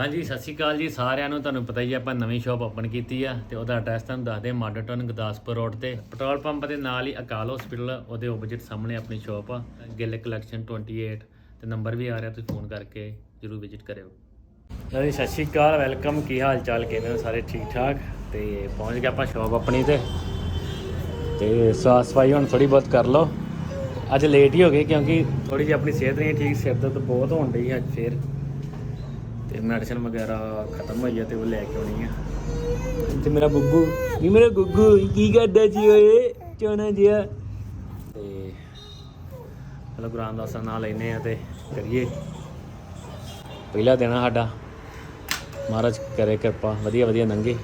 ਹਾਂਜੀ, ਸਤਿ ਸ਼੍ਰੀ ਅਕਾਲ ਜੀ। ਸਾਰਿਆਂ ਨੂੰ ਤੁਹਾਨੂੰ ਪਤਾ ਹੀ ਹੈ ਆਪਾਂ ਨਵੀਂ ਸ਼ਾਪ ਓਪਨ ਕੀਤੀ ਆ ਤੇ ਉਹਦਾ ਐਡਰੈਸ ਤੁਹਾਨੂੰ ਦੱਸਦੇ ਮਾਡਰਟਨ ਗੁਰਦਾਸਪੁਰ ਰੋਡ ਤੇ। ਪੈਟਰੋਲ ਪੰਪ ਦੇ ਨਾਲ ਹੀ ਅਕਾਲ ਹਸਪੀਟਲ ਉਹਦੇ ਆਪੋਜ਼ਿਟ ਸਾਹਮਣੇ ਆਪਣੀ ਸ਼ਾਪ ਆ, ਗਿੱਲ ਕਲੈਕਸ਼ਨ 28 ਤੇ ਨੰਬਰ ਵੀ ਆ ਰਿਹਾ, ਤੁਸੀਂ ਫੋਨ ਕਰਕੇ ਜਰੂਰ ਵਿਜ਼ਿਟ ਕਰਿਓ। ਹਾਂਜੀ, ਸਤਿ ਸ਼੍ਰੀ ਅਕਾਲ ਵੈਲਕਮ ਕੀ ਹਾਲ ਚਾਲ ਕਿਵੇਂ ਹੋ ਸਾਰੇ? ਠੀਕ ਠਾਕ ਤੇ ਪਹੁੰਚ ਗਏ ਆਪਾਂ ਸ਼ਾਪ ਆਪਣੀ ਤੇ। ਤੇ ਸਾਫ਼ ਸਫ਼ਾਈ ਹੁਣ ਥੋੜੀ ਬਹੁਤ ਕਰ ਲਓ। ਅੱਜ ਲੇਟ ਹੀ ਹੋ ਗਏ ਕਿਉਂਕਿ ਥੋੜੀ ਜਿਹੀ ਆਪਣੀ ਸਿਹਤ ਨਹੀਂ ਠੀਕ, ਸਿਰ ਦਰਦ ਬਹੁਤ ਹੋਣ ਡਈ ਅੱਜ ਫੇਰ। ਤੇ ਮੈਡੀਸਨ ਵਗੈਰਾ ਖਤਮ ਹੋਈ ਆ ਤੇ ਉਹ ਲੈ ਕੇ ਆਉਣੀ ਆ। ਤੇ ਮੇਰਾ ਬੱਬੂ ਵੀ ਮੇਰਾ ਗੁੱਗੂ ਕੀ ਕਰਦਾ ਜੀ ਓਏ? ਚੋਣਾ ਜਿਆ ਤੇ ਚਲੋ ਗੁਰੂ ਦਾ ਨਾਮ ਲੈਨੇ ਆ ਤੇ ਕਰੀਏ। ਪਹਿਲਾ ਦਿਨ ਆ ਸਾਡਾ। ਮਹਾਰਾਜ ਕਰੇ ਕਿਰਪਾ ਵਧੀਆ ਵਧੀਆ ਨੰਗੇ।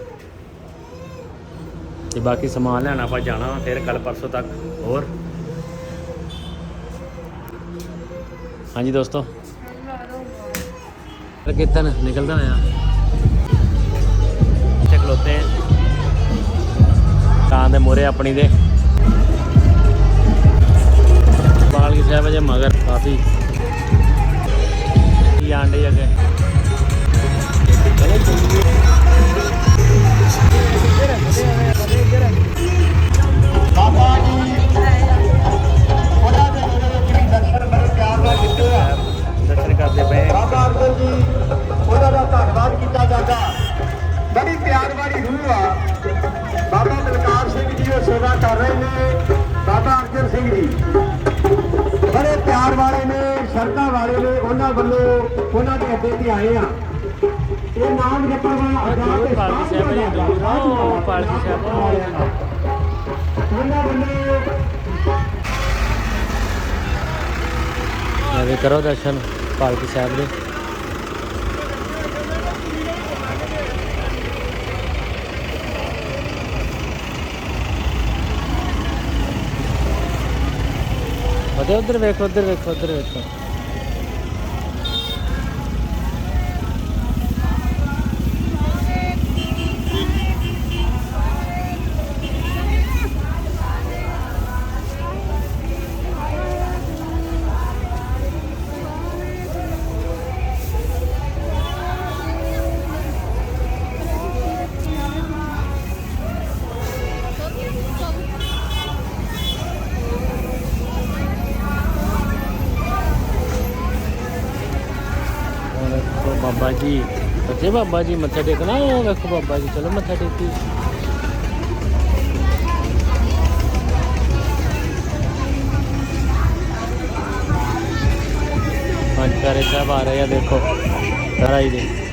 ਤੇ ਬਾਕੀ ਸਮਾਨ ਲੈਣਾ ਆਪਾਂ ਜਾਣਾ ਫਿਰ ਕੱਲ ਪਰਸੋਂ ਤੱਕ ਹੋਰ। ਹਾਂਜੀ ਦੋਸਤੋ। ਕੀਰਤਨ ਨਿਕਲਦਾ ਇੱਥੇ ਖਲੋਤੇ ਕਾਂ ਦੇ ਮੋਰੇ ਆਪਣੀ ਦੇ। ਪਾਲਕੀ ਸਾਹਿਬ ਜੇ ਮਗਰ ਕਾਫੀ। ਕੀ ਆਂਡੇ ਚਲੋ ਚੱਲੀਏ ਬਾਬਾ ਜੀ। ਜਪਣ ਵਾਲਾ ਅਰਦਾਸ ਤੇ ਪਾਲਕੀ ਸਾਹਿਬ ਜੀ ਦੂਰ ਆ, ਪਾਲਕੀ ਸਾਹਿਬ। ਉਹਨਾਂ ਵੱਲੋਂ ਐਵੇਂ ਕਰੋ ਦਰਸ਼ਨ ਪਾਲਕੀ ਸਾਹਿਬ ਦੇ ਬਾਬਾ ਜੀ ਬੱਚੇ ਬਾਬਾ ਜੀ, ਮੱਥਾ ਟੇਕਣਾ? ਉਹ ਵੇਖੋ ਬਾਬਾ ਜੀ, ਚਲੋ ਮੱਥਾ ਟੇਕੀ। ਪੰਜ ਸਾਹਿਬ ਆ ਰਹੇ ਆ, ਦੇਖੋ। ਕਰਾਈ ਦੇ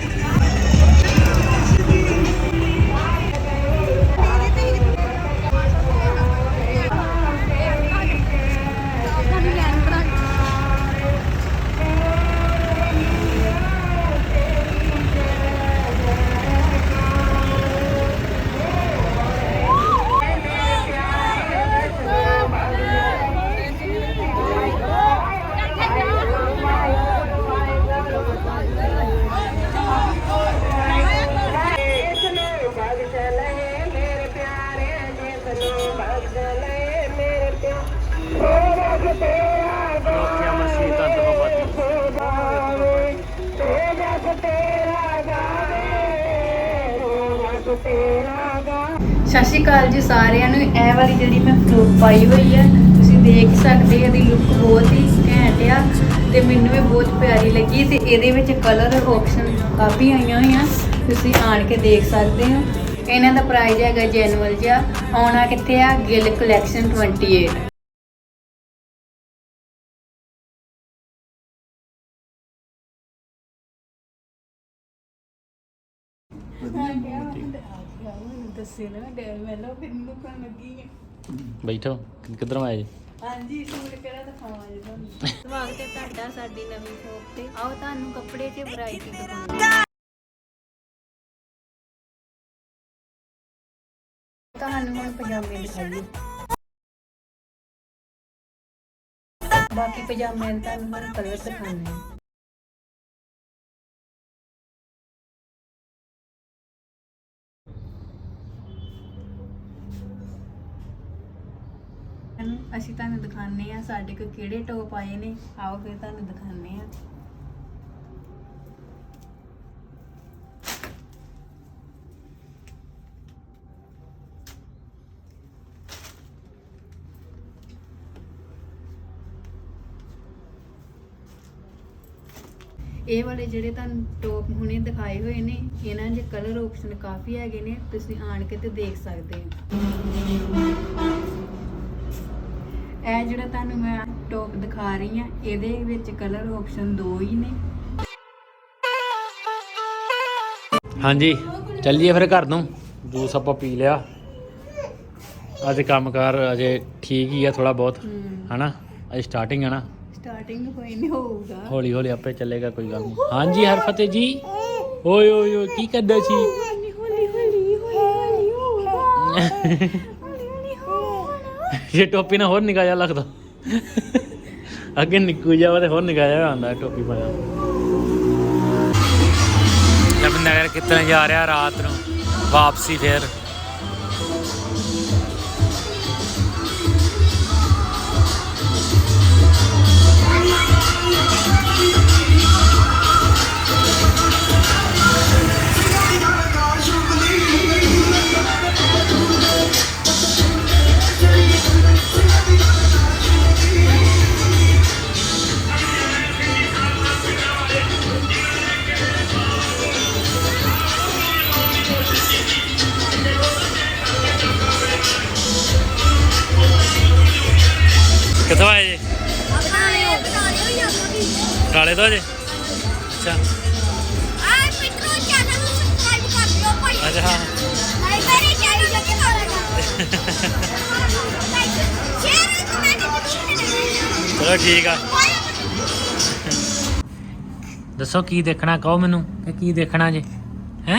ਸਤਿ ਸ਼੍ਰੀ ਅਕਾਲ ਜੀ ਸਾਰਿਆਂ ਨੂੰ। ਇਹ ਵਾਲੀ ਜਿਹੜੀ ਮੈਂ ਫਰੂਟ ਪਾਈ ਹੋਈ ਹੈ ਤੁਸੀਂ ਦੇਖ ਸਕਦੇ ਇਹਦੀ ਲੁੱਕ ਬਹੁਤ ਹੀ ਘੈਂਟ ਆ ਤੇ ਮੈਨੂੰ ਵੀ ਬਹੁਤ ਪਿਆਰੀ ਲੱਗੀ ਤੇ ਇਹਦੇ ਵਿੱਚ ਕਲਰ ਆਪਸ਼ਨ ਕਾਫੀ ਆਈਆਂ ਹੋਈਆਂ, ਤੁਸੀਂ ਆਣ ਕੇ ਦੇਖ ਸਕਦੇ ਹੋ। ਇਹਨਾਂ ਦਾ ਪ੍ਰਾਈਸ ਹੈਗਾ ਜੈਨੂਅਲ ਜਿਹਾ, ਆਉਣਾ ਕਿੱਥੇ ਆ? ਗਿੱਲ ਕਲੈਕਸ਼ਨ 28 ਦੱਸੇ ਨਾ ਡੈਲ ਮੈਲੋ ਫਿਰ ਨੂੰ ਕਰਨ ਲੱਗੀ ਹੈ ਬੈਠੋ ਕਿੱਧਰੋਂ ਆਏ? ਜੀ ਹਾਂਜੀ ਸੂਟ ਕਿਹੜਾ ਦਿਖਾਵਾਂ ਜੀ ਤੁਹਾਨੂੰ? ਸਵਾਗਤ ਹੈ ਤੁਹਾਡਾ ਸਾਡੀ ਨਵੀਂ ਸ਼ੋਪ ਤੇ। ਆਓ ਤੁਹਾਨੂੰ ਕੱਪੜੇ 'ਚ ਵੈਰਾਈਟੀ ਦਿਖਾਉਂਦੇ ਤੁਹਾਨੂੰ ਹੁਣ ਪਜਾਮੇ ਦਿਖਾਈਏ। ਬਾਕੀ ਪਜਾਮੇ ਤੁਹਾਨੂੰ ਹੁਣ ਕਲਰ ਹਾਂ। ਨੂੰ ਅਸੀਂ ਤੁਹਾਨੂੰ ਦਿਖਾਣੇ ਆ ਸਾਡੇ ਕੋਲ ਕਿਹੜੇ ਟੌਪ ਆਏ ਨੇ। ਆਓ ਫਿਰ ਤੁਹਾਨੂੰ ਦਿਖਾਣੇ ਆ ਇਹ ਵਾਲੇ ਜਿਹੜੇ ਤੁਹਾਨੂੰ ਟੌਪ ਹੁਣੇ ਦਿਖਾਏ ਹੋਏ ਨੇ ਇਹਨਾਂ ਦੇ ਕਲਰ ਆਪਸ਼ਨ ਕਾਫੀ ਹੈਗੇ ਨੇ ਤੁਸੀਂ ਆਣ ਕੇ ਤੇ ਦੇਖ ਸਕਦੇ ਹੋ। ਇਹ ਜਿਹੜਾ ਤੁਹਾਨੂੰ ਮੈਂ ਟੋਪ ਦਿਖਾ ਰਹੀ ਆ ਇਹਦੇ ਵਿੱਚ ਕਲਰ ਆਪਸ਼ਨ ਦੋ ਹੀ ਨੇ। ਹਾਂਜੀ ਚੱਲੀਏ ਫਿਰ ਘਰ ਨੂੰ। ਜੂਸ ਆਪਾਂ ਪੀ ਲਿਆ। ਅੱਜ ਕੰਮਕਾਰ ਅਜੇ ਠੀਕ ਹੀ ਆ ਥੋੜਾ ਬਹੁਤ ਹਨਾ? ਅਜੇ ਸਟਾਰਟਿੰਗ ਹੈ ਨਾ। ਸਟਾਰਟਿੰਗ ਕੋਈ ਨਹੀਂ ਹੋਊਗਾ। ਹੌਲੀ ਹੌਲੀ ਆਪੇ ਚੱਲੇਗਾ ਕੋਈ ਗੱਲ ਨਹੀਂ। ਹਾਂਜੀ ਹਰਫਤਿਹ ਜੀ। ਓਏ ਓਏ ਕੀ ਕਰਦਾ ਸੀ? ਹੌਲੀ ਹੌਲੀ ਹੌਲੀ ਹੌਲੀ ਹੋਊਗਾ। ਹੌਲੀ ਹੌਲੀ ਜੇ ਟੋਪੀ ਨਾਲ ਹੋਰ ਨਿਕਾ ਜਾ ਲੱਗਦਾ। ਅੱਗੇ ਨਿੱਕੂ ਜਾਵਾ ਤੇ ਹੋਰ ਨਿਕਾ ਜਾ ਆਂਦਾ ਟੋਪੀ ਪਾਇਆ ਜਬ ਨਗਰ ਕਿਤਨੇ ਜਾ ਰਿਹਾ ਰਾਤ ਨੂੰ। ਵਾਪਸੀ ਫੇਰ। ਕਿੱਥੋਂ ਆਏ ਜੀ? ਕਾਲੇ ਤੋਂ ਜੀ? ਅੱਛਾ। ਅੱਛਾ, ਹਾਂ। ਚਲੋ ਠੀਕ ਆ। ਦੱਸੋ ਕੀ ਦੇਖਣਾ, ਕਹੋ ਮੈਨੂੰ। ਕਿ ਕੀ ਦੇਖਣਾ ਜੇ ਹੈ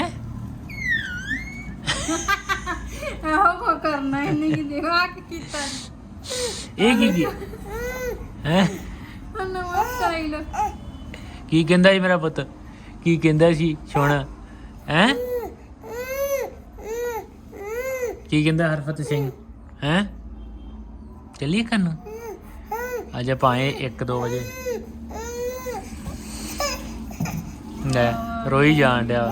ਇਹੋ ਕੋ ਕਰਨਾ ਇਹਨੇ ਕਿ ਦੇਖੋ ਆ ਕੀ ਕੀਤਾ ਇਹ ਕੀ ਕੀ? ਹੈ? ਨਵਾਂ ਸਟਾਈਲ ਕੀ ਕਹਿੰਦਾ ਜੀ ਮੇਰਾ ਪੁੱਤ? ਕੀ ਕਹਿੰਦਾ ਸੀ? ਸੋਣਾ। ਹੈ? ਕੀ ਕਹਿੰਦਾ ਹਰਫਤ ਸਿੰਘ? ਹੈ? ਚੱਲੀਏ ਘਰ ਨੂੰ? ਅੱਜ ਆਪਾਂ ਆਏ 1-2 ਵਜੇ। ਲੈ, ਰੋਈ ਜਾਣ ਡਿਆ।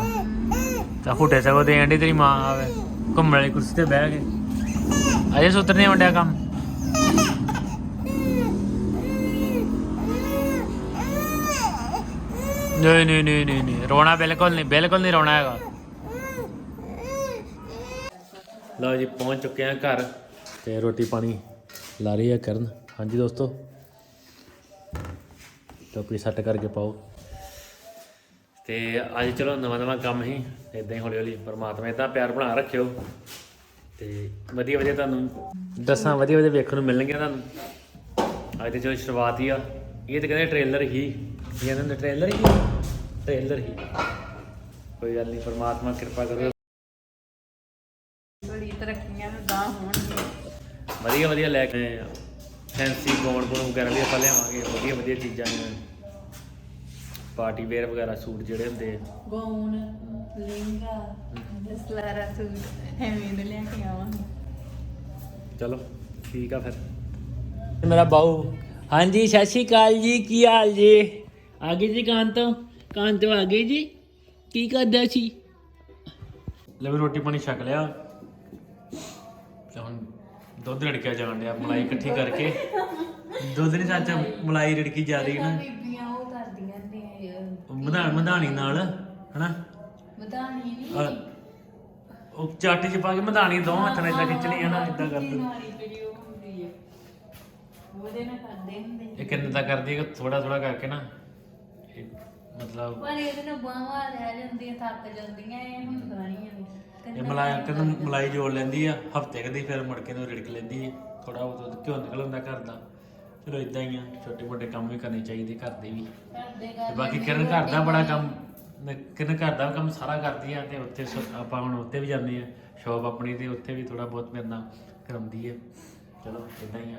ਤਾਂ ਹੁੱਟੇ ਸਗੋਂ ਦੇ ਆਂਡੀ ਤੇਰੀ ਮਾਂ ਆਵੇ। ਘੁੰਮਣ ਵਾਲੀ ਕੁਰਸੀ ਤੇ ਬਹਿ ਗਏ ਅਜੇ ਸੁਤਰਨੇ ਆਉਂਦਿਆ ਕੰਮ? ਨਹੀਂ ਨਹੀਂ ਨਹੀਂ ਨਹੀਂ ਨਹੀਂ। ਰੋਣਾ ਬਿਲਕੁਲ ਨਹੀਂ ਬਿਲਕੁਲ ਨਹੀਂ ਰੋਣਾ ਹੈਗਾ। ਲਓ ਜੀ, ਪਹੁੰਚ ਚੁੱਕੇ ਆ ਘਰ। ਤੇ ਰੋਟੀ ਪਾਣੀ ਲਾ ਰਹੀ ਹੈ ਕਰਨ। ਹਾਂਜੀ ਦੋਸਤੋ। ਟੋਪੀ ਸੱਟ ਕਰਕੇ ਪਾਓ। ਤੇ ਅੱਜ ਚਲੋ ਨਵਾਂ ਨਵਾਂ ਕੰਮ ਹੀ ਇਦਾਂ ਹੀ ਹੌਲੀ ਹੌਲੀ ਪਰਮਾਤਮਾ ਇਦਾਂ ਪਿਆਰ ਬਣਾ ਰੱਖਿਓ। ਤੇ ਵਧੀਆ ਵਧੀਆ ਤੁਹਾਨੂੰ ਦੱਸਾਂ, ਵਧੀਆ ਵਧੀਆ ਵੇਖਣ ਨੂੰ ਮਿਲਣਗੇ ਤੁਹਾਨੂੰ। ਅੱਜ ਤੇ ਚਲੋ ਸ਼ੁਰੂਆਤ ਹੀ ਆ। ਇਹ ਤਾਂ ਕਹਿੰਦੇ ਟ੍ਰੇਲਰ ਹੀ। ਇਹ ਕਹਿੰਦੇ ਨੇ ਟ੍ਰੇਲਰ ਹੀ ਟ੍ਰੇਲਰ ਹੀ। ਕੋਈ ਗੱਲ ਨਹੀਂ ਪਰਮਾਤਮਾ ਕਿਰਪਾ ਕਰੋ। ਬੜੀ ਤਰੱਕੀਆਂ ਗਾਂ ਹੋਣਗੀਆਂ ਵਧੀਆ ਵਧੀਆ ਲੈ ਕੇ ਆਏ ਆ। ਫੈਂਸੀ ਗੌਨ ਗੌਨ ਵਗੈਰਾ ਵੀ ਆਪਾਂ ਲਿਆਵਾਂਗੇ। ਵਧੀਆ ਵਧੀਆ ਚੀਜ਼ਾਂ ਨੇ। ਪਾਰਟੀ ਵੇਅਰ ਵਗੈਰਾ ਸੂਟ ਜਿਹੜੇ ਹੁੰਦੇ ਆ। ਗਾਉਨ ਲਹਿੰਗਾ ਦਸਲਾਰਾ ਸੂਟ। ਐਵੇਂ ਦੇ ਲੈ ਕੇ ਆਵਾਂਗੇ। ਚਲੋ ਠੀਕ ਆ ਫਿਰ। ਮੇਰਾ ਬਾਊ। ਹਾਂਜੀ ਸਤਿ ਸ਼੍ਰੀ ਅਕਾਲ ਜੀ। ਕੀ ਹਾਲ ਜੀ? ਆ ਗਏ ਜੀ ਕਾਂ ਤੋਂ ਕਾਂ ਤੋਂ ਆ ਗਏ ਜੀ। ਕੀ ਕਰਦਾ ਸੀ? ਲੈ ਵੀ ਰੋਟੀ ਪਾਣੀ ਛਕ ਲਿਆ। ਤੇ ਹੁਣ ਦੁੱਧ ਰੜਕਿਆ ਜਾਣ ਡਿਆ ਮਲਾਈ ਇਕੱਠੀ ਕਰਕੇ। ਦੁੱਧ ਨਹੀਂ ਸੱਚ ਮਲਾਈ ਰੜਕੀ ਜਾ ਰਹੀ ਨਾ। ਬੀਬੀਆਂ ਉਹ ਕਰਦੀਆਂ ਨੇ ਮਧਾਣ ਮਧਾਣੀ ਨਾਲ ਹਨਾ? ਵਧਾਣੀ ਨਹੀਂ ਉਹ ਚਾਟੀ ਚ ਪਾ ਕੇ ਮਧਾਣੀ ਦੋ ਹੱਥਾਂ ਨਾਲ ਇਦਾਂ ਖਿੱਚਣੀ ਹੈ ਨਾ ਇਦਾਂ ਕਰਦੇ ਉਹਦੇ ਨਾਲ ਕਰਦੇ ਹੁੰਦੇ ਇਹ ਕਿੰਨੇ ਦਾ ਕਰਦੀ ਹੈ ਥੋੜਾ ਥੋੜਾ ਕਰਕੇ ਨਾ। ਮਤਲਬ ਪਰ ਇਹਦੇ ਨਾਲ ਬਾਹਾਂ ਰਹਿ ਜਾਂਦੀਆਂ ਥੱਕ ਜਾਂਦੀਆਂ ਇਹ ਹੁੰਦਾ ਨਹੀਂ ਇਹ ਮਲਾਈ ਕਹਿੰਦਾ ਮਲਾਈ ਜੋੜ ਲੈਂਦੀ ਆ ਹਫ਼ਤੇ ਕਦੀ ਫਿਰ ਮੁੜ ਕੇ ਨੂੰ ਰਿੜਕ ਲੈਂਦੀ ਹੈ ਥੋੜਾ ਬਹੁਤ ਘਿਓ ਨਿਕਲ ਹੁੰਦਾ ਘਰ ਦਾ। ਚਲੋ ਇਦਾਂ ਹੀ ਆ ਛੋਟੇ ਮੋਟੇ ਕੰਮ ਵੀ ਕਰਨੇ ਚਾਹੀਦੇ ਘਰ ਦੇ ਵੀ। ਤੇ ਬਾਕੀ ਕਿਰਨ ਘਰ ਦਾ ਬੜਾ ਕੰਮ ਨ- ਕਿਰਨ ਘਰ ਦਾ ਕੰਮ ਸਾਰਾ ਕਰਦੀ ਆ ਤੇ ਉੱਥੇ ਸ- ਆਪਾਂ ਹੁਣ ਉੱਥੇ ਵੀ ਜਾਂਦੇ ਆ ਸ਼ੌਪ ਆਪਣੀ ਤੇ ਉੱਥੇ ਵੀ ਥੋੜਾ ਬਹੁਤ ਮੇਰੇ ਨਾਲ ਕਰਾਉਂਦੀ ਹੈ ਚਲੋ ਇਦਾਂ ਹੀ ਆ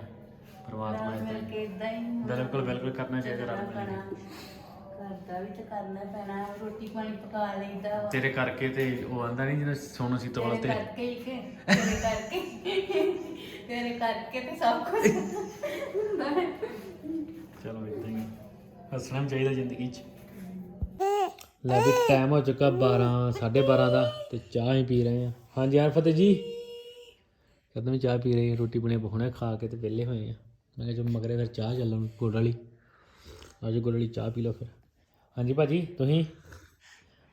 ਪਰਮਾਤਮਾ ਇਦਾਂ ਹੀ। ਬਿਲਕੁਲ ਬਿਲਕੁਲ ਕਰਨਾ ਚਾਹੀਦਾ ਰਲ ਮਿਲ ਪੈਣਾ ਕੇ ਘਰ ਦਾ ਵੀ ਤੇ ਕਰਨਾ ਪੈਣਾ ਰੋਟੀ ਪਾਣੀ ਪਕਾ ਲਈਦਾ ਵਾ। ਤੇਰੇ ਕਰਕੇ ਤੇ ਉਹ ਆਂਦਾ ਨਹੀਂ ਜਿਹੜਾ ਸੋਨੂ ਸੀ ਤੋਲ ਤੇਰੇ ਤੇ ਕਰਕੇ ਹੀ ਕਿ ਤੇਰੇ ਕਰਕੇ ਤੇਰੇ ਕਰਕੇ ਤੇ ਸਭ ਕੁਝ ਹੁੰਦਾ ਹੈ। ਚਲੋ ਇਦਾਂ ਹੀ ਹੱਸਣਾ ਵੀ ਚਾਹੀਦਾ ਜ਼ਿੰਦਗੀ 'ਚ। ਲੈ ਵੀ ਟਾਈਮ ਹੋ ਚੁੱਕਾ 12 12:30 ਦਾ ਤੇ ਚਾਹ ਹੀ ਪੀ ਰਹੇ ਆ। ਹਾਂਜੀ ਯਾਰ ਫਤਿਹ ਜੀ। ਕਦੋਂ ਵੀ ਚਾਹ ਪੀ ਰਹੇ ਆ ਰੋਟੀ ਬਣੇ ਹੁਣੇ ਖਾ ਕੇ ਤੇ ਵਿਹਲੇ ਹੋਏ ਆ। ਮੈਂ ਕਿਹਾ ਜੋ ਮਗਰੇ ਫਿਰ ਚਾਹ ਚੱਲਣ ਗੁੜ ਵਾਲੀ। ਅੱਜ ਗੁੜ ਵਾਲੀ ਚਾਹ ਪੀ ਲਓ ਫਿਰ। ਹਾਂਜੀ ਭਾਜੀ, ਤੁਸੀਂ?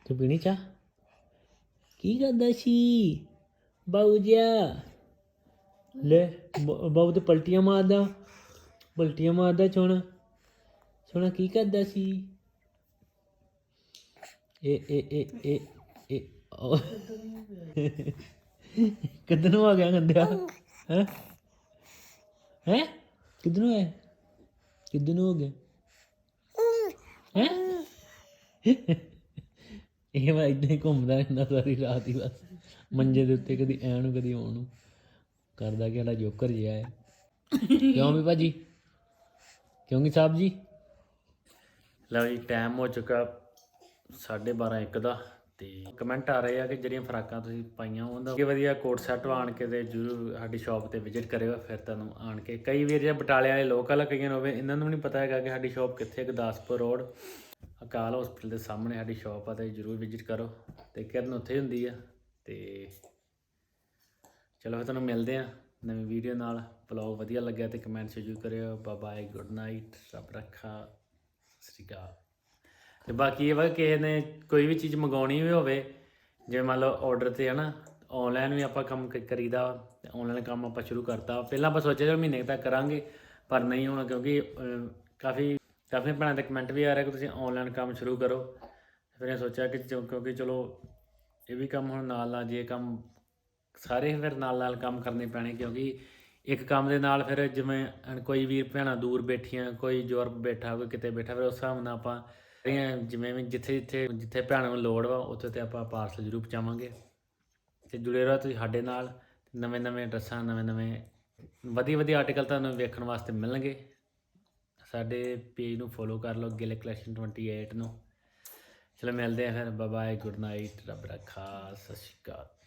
ਤੂੰ ਪੀਣੀ ਚਾਹ? ਕੀ ਕਰਦਾ ਸੀ? ਬਾਊ ਜਿਆ। ਲੈ, ਬ- ਬਾਊ ਤੇ ਪਲਟੀਆਂ ਮਾਰਦਾ। ਪਲਟੀਆਂ ਮਾਰਦਾ ਚੋਣਾ ਸੋਣਾ ਕੀ ਕਰਦਾ ਸੀ? ਇਹ ਇਹ ਇਹ ਇਹ ਇਹ ਓ। ਕਿੱਧਰ ਨੂੰ ਆ ਗਿਆ ਗੰਦਿਆ? ਹੈ? ਹੈ? ਕਿੱਧਰ ਨੂੰ ਹੈ ਕਿੱਧਰ ਨੂੰ ਹੋ ਗਿਆ? ਹੈ? ਇਹ ਵਾ ਇਦਾਂ ਹੀ ਘੁੰਮਦਾ ਰਹਿੰਦਾ ਸਾਰੀ ਰਾਤ ਹੀ ਬਸ। ਮੰਜੇ ਦੇ ਉੱਤੇ ਕਦੀ ਐ ਨੂੰ, ਕਦੀ ਉਹ ਨੂੰ। ਕਰਦਾ ਕਿ ਸਾਡਾ ਜੋਕਰ ਜਿਹਾ ਹੈ। ਕਿਉਂ ਵੀ ਭਾਜੀ? ਕਿਉਂਕਿ ਸਾਹਿਬ ਜੀ? ਲਓ ਜੀ ਟਾਈਮ ਹੋ ਚੁੱਕਾ 12:30 1 ਦਾ ਤੇ ਕਮੈਂਟ ਆ ਰਹੇ ਆ ਕਿ ਜਿਹੜੀਆਂ ਫਰਾਕਾਂ ਤੁਸੀਂ ਪਾਈਆਂ ਉਹਦਾ ਕਿ ਵਧੀਆ ਕੋਟ ਸੈੱਟ ਆਣ ਕੇ ਤੇ ਜਰੂਰ ਸਾਡੀ ਸ਼ਾਪ ਤੇ ਵਿਜ਼ਿਟ ਕਰਿਓ, ਫਿਰ ਤੁਹਾਨੂੰ ਆਣ ਕੇ। ਕਈ ਵੀਰ ਜੇ ਬਟਾਲੇ ਵਾਲੇ ਲੋਕਲ ਕਈਆਂ ਨੂੰ ਹੋਵੇ, ਇਹਨਾਂ ਨੂੰ ਵੀ ਨਹੀਂ ਪਤਾ ਹੈਗਾ ਕਿ ਸਾਡੀ ਸ਼ਾਪ ਕਿੱਥੇ ਹੈ ਗੁਰਦਾਸਪੁਰ ਰੋਡ ਅਕਾਲ ਹਸਪੀਟਲ ਦੇ ਸਾਹਮਣੇ ਸਾਡੀ ਸ਼ਾਪ ਆ ਤੇ ਜਰੂਰ ਵਿਜ਼ਿਟ ਕਰੋ ਤੇ ਕਿਰਨ ਉੱਥੇ ਹੁੰਦੀ ਆ ਤੇ ਚਲੋ ਫਿਰ ਤੁਹਾਨੂੰ ਮਿਲਦੇ ਆ ਨਵੀਂ ਵੀਡੀਓ ਨਾਲ। ਵਲੌਗ ਵਧੀਆ ਲੱਗਿਆ ਤੇ ਕਮੈਂਟ ਜ਼ਰੂਰ ਕਰਿਓ। ਬਾਏ ਗੁੱਡ ਨਾਈਟ ਰੱਬ ਰੱਖਾ, ਸਤਿ ਸ਼੍ਰੀ ਅਕਾਲ। ਤੇ ਬਾਕੀ ਇਹ ਵਾ ਕਿਸੇ ਨੇ ਕੋਈ ਵੀ ਚੀਜ਼ ਮੰਗਾਉਣੀ ਵੀ ਹੋਵੇ, ਜਿਵੇਂ ਮੰਨ ਲਓ ਆਰਡਰ ਤੇ ਹੈ ਨਾ ਆਨਲਾਈਨ ਵੀ ਆਪਾਂ ਕੰਮ ਕ- ਕਰੀਦਾ ਤੇ ਆਨਲਾਈਨ ਕੰਮ ਆਪਾਂ ਸ਼ੁਰੂ ਕਰਤਾ ਪਹਿਲਾਂ ਆਪਾਂ ਸੋਚਿਆ ਚਲ ਮਹੀਨੇ ਕੁ ਤੱਕ ਕਰਾਂਗੇ, ਪਰ ਨਹੀਂ ਹੋਣਾ ਕਿਉਂਕਿ ਕਾਫੀ ਕਾਫੀ ਭੈਣਾਂ ਦੇ ਕਮੈਂਟ ਵੀ ਆ ਰਿਹਾ ਕਿ ਤੁਸੀਂ ਆਨਲਾਈਨ ਕੰਮ ਸ਼ੁਰੂ ਕਰੋ। ਫਿਰ ਇਹ ਸੋਚਿਆ ਕਿ ਚਲੋ- ਕਿਉਂਕਿ ਚਲੋ ਇਹ ਵੀ ਕੰਮ ਹੁਣ ਨਾਲ ਨਾਲ, ਜੇ ਕੰਮ ਸਾਰੇ ਫਿਰ ਨਾਲ ਨਾਲ ਕੰਮ ਕਰਨੇ ਪੈਣੇ, ਕਿਉਂਕਿ ਇੱਕ ਕੰਮ ਦੇ ਨਾਲ ਫਿਰ ਜਿਵੇਂ ਕੋਈ ਵੀਰ ਭੈਣਾਂ ਦੂਰ ਬੈਠੀਆਂ, ਕੋਈ ਯੂਰਪ ਬੈਠਾ, ਕੋਈ ਕਿਤੇ ਬੈਠਾ, ਫਿਰ ਉਸ ਹਿਸਾਬ ਨਾਲ ਆਪਾਂ ਸਾਰੀਆਂ ਜਿਵੇਂ ਵੀ ਜਿੱਥੇ ਜਿੱਥੇ ਜਿੱਥੇ ਭੈਣਾਂ ਨੂੰ ਲੋੜ ਵਾ, ਉੱਥੇ ਤੇ ਆਪਾਂ ਪਾਰਸਲ ਜ਼ਰੂਰ ਪਹੁੰਚਾਵਾਂਗੇ। ਤੇ ਜੁੜੇ ਰਹੋ ਤੁਸੀਂ ਸਾਡੇ ਨਾਲ ਨਵੇਂ ਨਵੇਂ ਡਰੈਸਾਂ ਨਵੇਂ ਨਵੇਂ ਵਧੀਆ ਵਧੀਆ ਆਰਟੀਕਲ ਤੁਹਾਨੂੰ ਵੇਖਣ ਵਾਸਤੇ ਮਿਲਣਗੇ। ਸਾਡੇ ਪੇਜ ਨੂੰ ਫੋਲੋ ਕਰ ਲਓ, ਗਿਲ ਕਲੈਕਸ਼ਨ 28 ਨੂੰ। ਚਲੋ ਮਿਲਦੇ ਆ ਫਿਰ। ਬਾਏ ਬਾਏ ਗੁੱਡ ਨਾਈਟ ਰੱਬ ਰੱਖਾ ਸਤਿ ਸ਼੍ਰੀ ਅਕਾਲ।